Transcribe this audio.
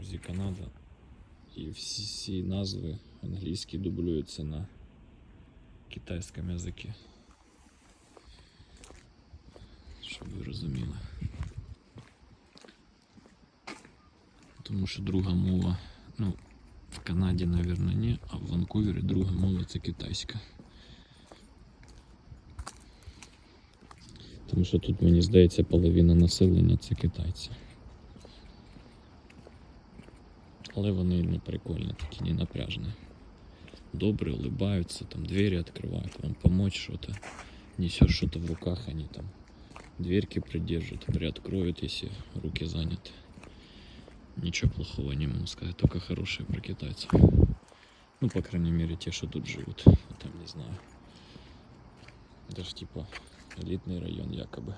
назві Канада. І всі, всі назви англійські дублюються на китайському язикі. Щоб ви розуміли. Тому що друга мова, ну, в Канаді, мабуть, ні, а в Ванкувері друга мова це китайська. Тому що тут, мені здається, половина населення це китайці. Але вони не прикольні, такі не напряжні. Добрые, улыбаются, там двери открывают, вам помочь что-то. Несешь что-то в руках, они там дверки придержат, приоткроют, если руки заняты. Ничего плохого не могу сказать, только хорошее про китайцев. Ну, по крайней мере, те, что тут живут. А там не знаю. Даже типа элитный район якобы.